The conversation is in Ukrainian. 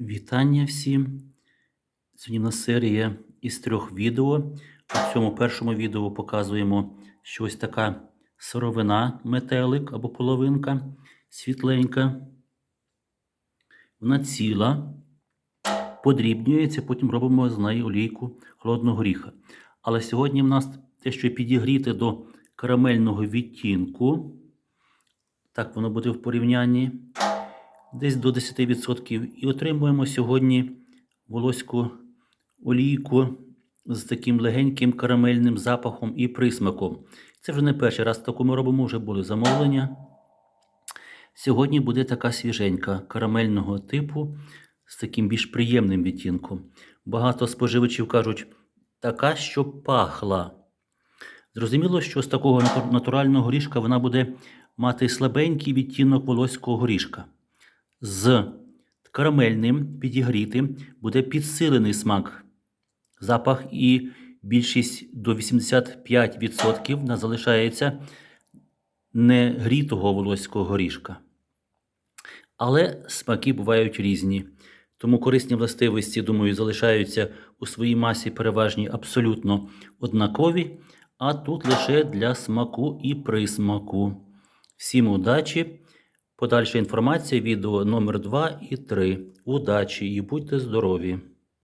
Вітання всім! Сьогодні у нас серія із трьох відео. У цьому першому відео показуємо, що ось така сировина, метелик або половинка світленька. Вона ціла, подрібнюється, потім робимо з неї олійку холодного горіха. Але сьогодні в нас те, що підігріти до карамельного відтінку. Так воно буде в порівнянні десь до 10%. І отримуємо сьогодні волоську олійку з таким легеньким карамельним запахом і присмаком. Це вже не перший раз таку ми робимо, вже були замовлення. Сьогодні буде така свіженька карамельного типу з таким більш приємним відтінком. Багато споживачів кажуть, така, що пахла. Зрозуміло, що з такого натурального горішка вона буде мати слабенький відтінок волоського горішка. З карамельним підігрітим буде підсилений смак, запах і більшість до 85% в нас залишається негрітого волоського горішка. Але смаки бувають різні. Тому корисні властивості, думаю, залишаються у своїй масі переважні абсолютно однакові, а тут лише для смаку і присмаку. Всім удачі! Подальша інформація відео номер 2 і 3. Удачі і будьте здорові!